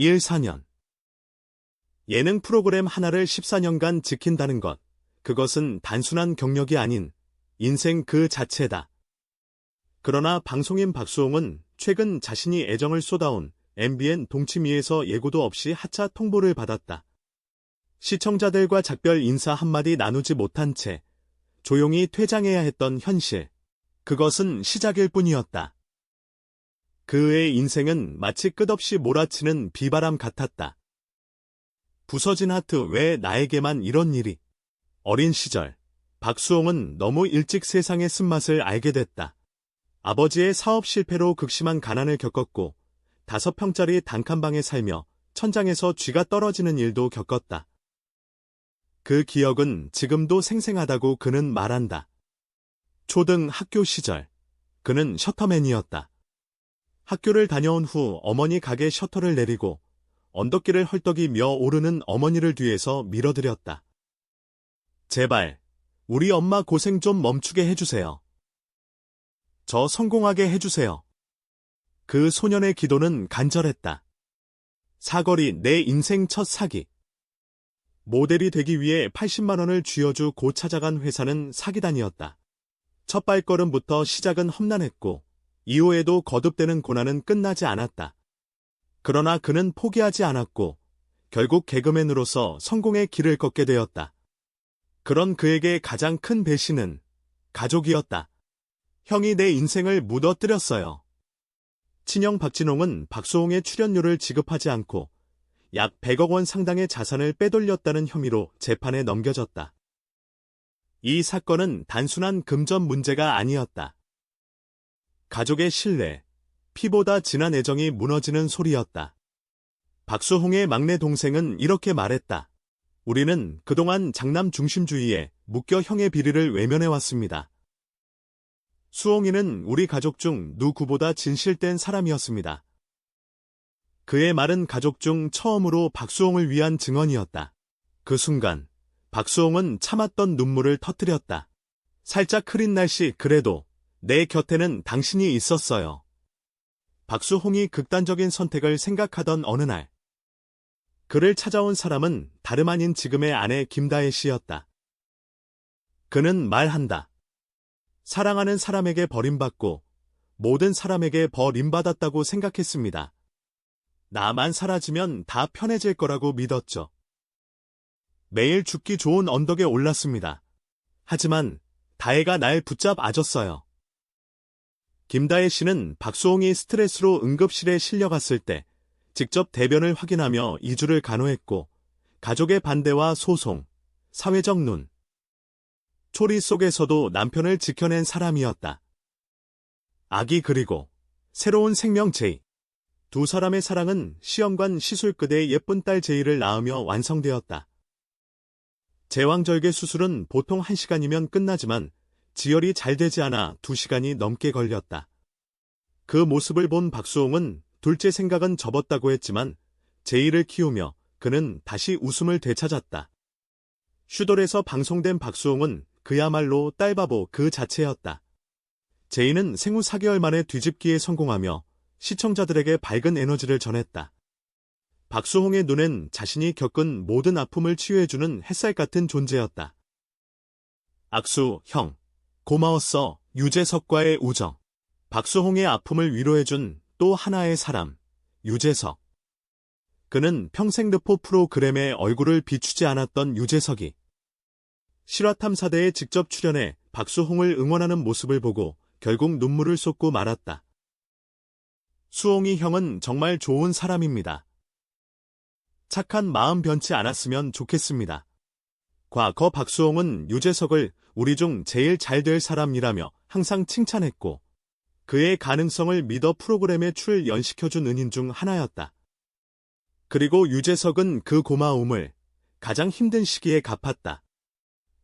14년. 예능 프로그램 하나를 14년간 지킨다는 것. 그것은 단순한 경력이 아닌 인생 그 자체다. 그러나 방송인 박수홍은 최근 자신이 애정을 쏟아온 MBN 동치미에서 예고도 없이 하차 통보를 받았다. 시청자들과 작별 인사 한마디 나누지 못한 채 조용히 퇴장해야 했던 현실. 그것은 시작일 뿐이었다. 그의 인생은 마치 끝없이 몰아치는 비바람 같았다. 부서진 하트 왜 나에게만 이런 일이? 어린 시절, 박수홍은 너무 일찍 세상의 쓴맛을 알게 됐다. 아버지의 사업 실패로 극심한 가난을 겪었고, 다섯 평짜리 단칸방에 살며 천장에서 쥐가 떨어지는 일도 겪었다. 그 기억은 지금도 생생하다고 그는 말한다. 초등 학교 시절, 그는 셔터맨이었다. 학교를 다녀온 후 어머니 가게 셔터를 내리고 언덕길을 헐떡이며 오르는 어머니를 뒤에서 밀어드렸다. 제발, 우리 엄마 고생 좀 멈추게 해주세요. 저 성공하게 해주세요. 그 소년의 기도는 간절했다. 사거리 내 인생 첫 사기. 모델이 되기 위해 80만원을 쥐어주 고 찾아간 회사는 사기단이었다. 첫 발걸음부터 시작은 험난했고, 이후에도 거듭되는 고난은 끝나지 않았다. 그러나 그는 포기하지 않았고, 결국 개그맨으로서 성공의 길을 걷게 되었다. 그런 그에게 가장 큰 배신은 가족이었다. 형이 내 인생을 묻어뜨렸어요. 친형 박진홍은 박수홍의 출연료를 지급하지 않고 약 100억 원 상당의 자산을 빼돌렸다는 혐의로 재판에 넘겨졌다. 이 사건은 단순한 금전 문제가 아니었다. 가족의 신뢰, 피보다 진한 애정이 무너지는 소리였다. 박수홍의 막내 동생은 이렇게 말했다. 우리는 그동안 장남 중심주의에 묶여 형의 비리를 외면해왔습니다. 수홍이는 우리 가족 중 누구보다 진실된 사람이었습니다. 그의 말은 가족 중 처음으로 박수홍을 위한 증언이었다. 그 순간 박수홍은 참았던 눈물을 터뜨렸다. 살짝 흐린 날씨 그래도 내 곁에는 당신이 있었어요. 박수홍이 극단적인 선택을 생각하던 어느 날, 그를 찾아온 사람은 다름 아닌 지금의 아내 김다혜 씨였다. 그는 말한다. 사랑하는 사람에게 버림받고 모든 사람에게 버림받았다고 생각했습니다. 나만 사라지면 다 편해질 거라고 믿었죠. 매일 죽기 좋은 언덕에 올랐습니다. 하지만 다혜가 날 붙잡아줬어요. 김다혜 씨는 박수홍이 스트레스로 응급실에 실려갔을 때 직접 대변을 확인하며 이주를 간호했고 가족의 반대와 소송, 사회적 눈, 초리 속에서도 남편을 지켜낸 사람이었다. 아기 그리고 새로운 생명 제이. 두 사람의 사랑은 시험관 시술 끝에 예쁜 딸 제이를 낳으며 완성되었다. 제왕절개 수술은 보통 1시간이면 끝나지만 지혈이 잘 되지 않아 2시간이 넘게 걸렸다. 그 모습을 본 박수홍은 둘째 생각은 접었다고 했지만 제이를 키우며 그는 다시 웃음을 되찾았다. 슈돌에서 방송된 박수홍은 그야말로 딸바보 그 자체였다. 제이는 생후 4개월 만에 뒤집기에 성공하며 시청자들에게 밝은 에너지를 전했다. 박수홍의 눈엔 자신이 겪은 모든 아픔을 치유해주는 햇살 같은 존재였다. 악수, 형. 고마웠어. 유재석과의 우정. 박수홍의 아픔을 위로해준 또 하나의 사람. 유재석. 그는 평생 르포 프로그램에 얼굴을 비추지 않았던 유재석이 실화탐사대에 직접 출연해 박수홍을 응원하는 모습을 보고 결국 눈물을 쏟고 말았다. 수홍이 형은 정말 좋은 사람입니다. 착한 마음 변치 않았으면 좋겠습니다. 과거 박수홍은 유재석을 우리 중 제일 잘 될 사람이라며 항상 칭찬했고 그의 가능성을 믿어 프로그램에 출연시켜준 은인 중 하나였다. 그리고 유재석은 그 고마움을 가장 힘든 시기에 갚았다.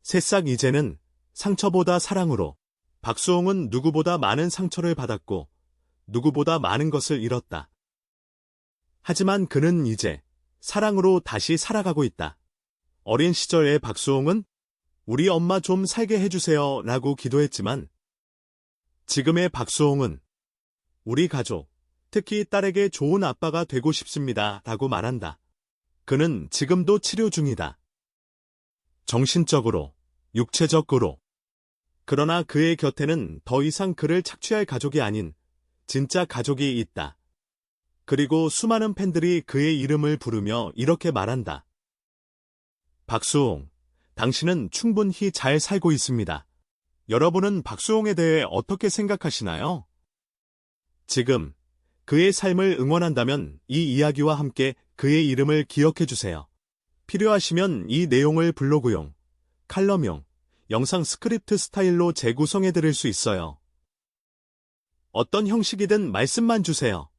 새싹 이제는 상처보다 사랑으로 박수홍은 누구보다 많은 상처를 받았고 누구보다 많은 것을 잃었다. 하지만 그는 이제 사랑으로 다시 살아가고 있다. 어린 시절의 박수홍은 우리 엄마 좀 살게 해주세요 라고 기도했지만 지금의 박수홍은 우리 가족, 특히 딸에게 좋은 아빠가 되고 싶습니다. 라고 말한다. 그는 지금도 치료 중이다. 정신적으로, 육체적으로. 그러나 그의 곁에는 더 이상 그를 착취할 가족이 아닌 진짜 가족이 있다. 그리고 수많은 팬들이 그의 이름을 부르며 이렇게 말한다. 박수홍, 당신은 충분히 잘 살고 있습니다. 여러분은 박수홍에 대해 어떻게 생각하시나요? 지금 그의 삶을 응원한다면 이 이야기와 함께 그의 이름을 기억해 주세요. 필요하시면 이 내용을 블로그용, 칼럼용, 영상 스크립트 스타일로 재구성해 드릴 수 있어요. 어떤 형식이든 말씀만 주세요.